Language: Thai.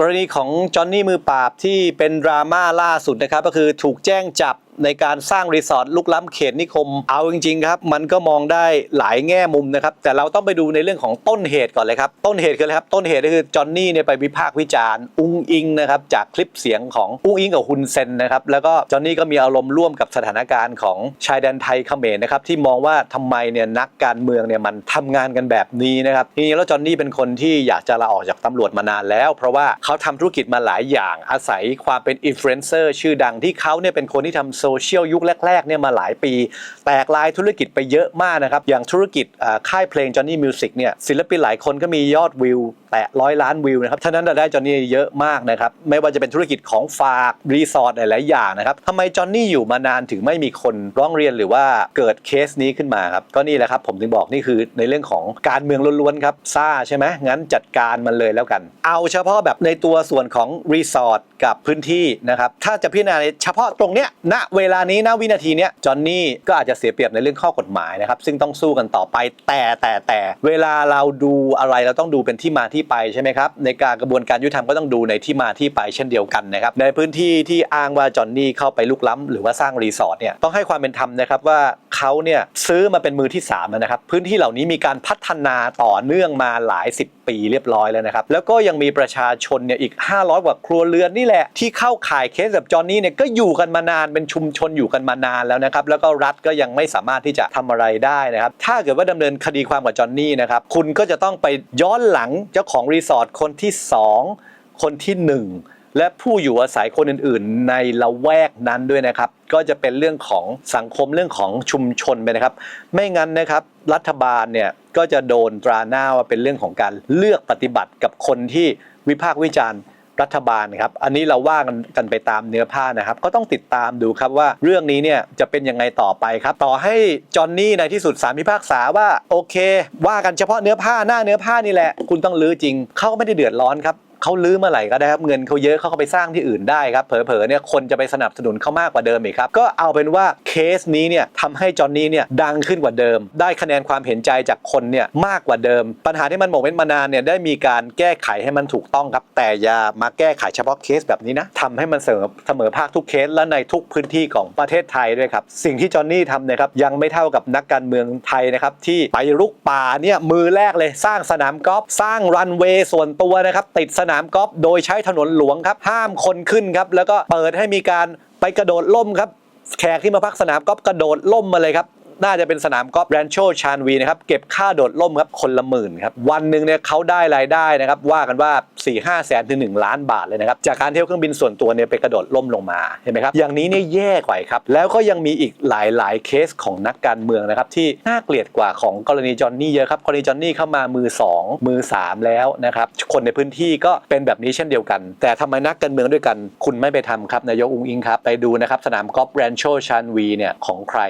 กรณีของจอห์นนี่มือปราบที่เป็นดราม่าล่าสุดนะครับ ก็คือถูกแจ้งจับ ในการสร้างรีสอร์ทลุกล้ำเขตนิคม เอาจริง ๆ ครับ มันก็มองได้หลายแง่มุมนะครับ แต่เราต้องไปดูในเรื่องของต้นเหตุก่อนเลยครับ ต้นเหตุคืออะไรครับ ต้นเหตุก็คือจอห์นนี่เนี่ยไปวิพากษ์วิจารณ์อุ้งอิงนะครับจากคลิปเสียงของอุ้งอิงกับฮุนเซนนะครับ แล้วก็จอห์นนี่ก็มีอารมณ์ร่วมกับสถานการณ์ของชายแดนไทยเขมรนะครับที่มองว่าทำไมเนี่ยนักการเมืองเนี่ยมันทำงานกันแบบนี้นะครับทีนี้แล้วจอห์นนี่เป็นคนที่อยากจะลาออกจากตำรวจมานานแล้ว เพราะว่าเขาทำธุรกิจมาหลายอย่างอาศัยความเป็นอินฟลูเอนเซอร์ชื่อดังที่เขาเนี่ยเป็นคนที่ทำโซเชียลยุคแรกๆเนี่ยมาหลายปี แตกลายธุรกิจไปเยอะมากนะครับ อย่างธุรกิจค่ายเพลง Johnny Music เนี่ยศิลปินหลายคนก็มียอดวิวแตะร้อยล้านวิวนะครับท่านั้นราได้จอห์นนี่เยอะมากนะครับ ไม่ว่าจะเป็นธุรกิจของฝากรีสอร์ทหลายๆอย่างนะครับทำไมจอห์นนี่อยู่มานานถึงไม่มีคนร้องเรียนหรือว่าเกิดเคสนี้ขึ้นมาครับ ก็นี่แหละครับผมถึงบอกนี่คือในเรื่องของการเมืองล้วนๆครับซ่าใช่ไหมงั้นจัดการมันเลยแล้วกัน เอาเฉพาะแบบในตัวส่วนของรีสอร์ทกับพื้นที่นะครับ ถ้าจะพิจารณาเฉพาะตรงเนี้ยณเวลานี้นะวินาทีเนี้ยจอห์นนี่ก็อาจจะเสียเปรียบในเรื่องข้อกฎหมายนะครับซึ่งต้องสู้กันต่อไปแต่แต่แต่เวลาเราดูอะไรเราต้องดูเป็นที่มาที่ไปใช่ไหมครับในการกระบวนการยุติธรรมก็ต้องดูในที่มาที่ไปเช่นเดียวกันนะครับในพื้นที่ที่อ้างว่าจอห์นนี่เข้าไปลุกล้ำ หรือว่าสร้างรีสอร์ทเนี่ยต้องให้ความเป็นธรรมนะครับว่า เขาเนี่ยซื้อมาเป็นมือที่สามแล้วนะครับ พื้นที่เหล่านี้มีการพัฒนาต่อเนื่องมาหลายสิบปีเรียบร้อยแล้วนะครับ แล้วก็ยังมีประชาชนเนี่ยอีก 500 กว่าครัวเรือนนี่แหละ ที่เข้าข่ายเคสแบบจอนนี่เนี่ยก็อยู่กันมานานเป็นชุมชนอยู่กันมานานแล้วนะครับ แล้วก็รัฐก็ยังไม่สามารถที่จะทำอะไรได้นะครับ ถ้าเกิดว่าดำเนินคดีความกับจอนนี่นะครับ คุณก็จะต้องไปย้อนหลังเจ้าของรีสอร์ทคนที่สองคนที่หนึ่ง และผู้อยู่อาศัยคนอื่น ๆ ในละแวกนั้นด้วยนะครับ ก็จะเป็นเรื่องของสังคมเรื่องของชุมชนไปนะครับ ไม่งั้นนะครับรัฐบาลเนี่ยก็จะโดนตราหน้าว่าเป็นเรื่องของการเลือกปฏิบัติกับคนที่วิพากษ์วิจารณ์รัฐบาลครับ อันนี้เราว่ากันกันไปตามเนื้อผ้านะครับ ก็ต้องติดตามดูครับว่าเรื่องนี้เนี่ยจะเป็นยังไงต่อไปครับ ต่อให้จอห์นนี่ในที่สุดสารพิพากษาว่าโอเค ว่ากันเฉพาะเนื้อผ้าหน้าเนื้อผ้านี่แหละ คุณต้องลื้อจริง เขาก็ไม่ได้เดือดร้อนครับ เขาลื้อเมื่อไหร่ก็ได้ครับเงินเขาเยอะเขาก็ไปสร้างที่อื่นได้ครับเผลอๆเนี่ยคนจะไปสนับสนุนเขามากกว่าเดิมอีกครับก็เอาเป็นว่าเคสนี้เนี่ยทำให้จอห์นนี่เนี่ยดังขึ้นกว่าเดิม ได้คะแนนความเห็นใจจากคนเนี่ยมากกว่าเดิม ปัญหาที่มันหมกเม็ดมานานเนี่ยได้มีการแก้ไขให้มันถูกต้องครับ แต่อย่ามาแก้ไขเฉพาะเคสแบบนี้นะทำให้มันเสมอเสมอภาคทุกเคสและในทุกพื้นที่ของประเทศไทยด้วยครับสิ่งที่จอห์นนี่ทำนะครับยังไม่เท่ากับนักการเมืองไทยนะครับที่ไปรุกป่าเนี่ยมือแรกเลยสร้างสนามกอล์ฟสร้างรันเวย์ส่วนตัวนะครับติดสนามกอล์ฟโดยใช้ถนนหลวงครับ ห้ามคนขึ้นครับ แล้วก็เปิดให้มีการไปกระโดดล่มครับ แขกที่มาพักสนามกอล์ฟกระโดดล่มมาเลยครับ น่าจะเป็นสนามกอล์ฟแรนโชชานวีนะครับเก็บค่าโดดล่มครับคนละหมื่นครับวันหนึ่งเนี่ยเขาได้รายได้นะครับว่ากันว่า4 5แสนถึง1ล้านบาทเลยนะครับจากการเที่ยวเครื่องบินส่วนตัวเนี่ยไปกระโดดล่มลงมาเห็นไหมครับอย่างนี้เนี่ยแย่กว่าครับแล้วก็ยังมีอีกหลาย ๆ เคสของนักการเมืองนะครับที่น่าเกลียดกว่าของกรณีจอห์นนี่เยอะครับกรณีจอห์นนี่เข้ามามือ 2 มือ 3 แล้วนะครับคนในพื้นที่ก็เป็นแบบนี้เช่นเดียวกัน แต่ทำไมนักการเมืองด้วยกัน คุณไม่ไปทำครับนายกอุ้งอิงครับไปดูนะครับสนามกอล์ฟแรนโชชานวีเนี่ยของใคร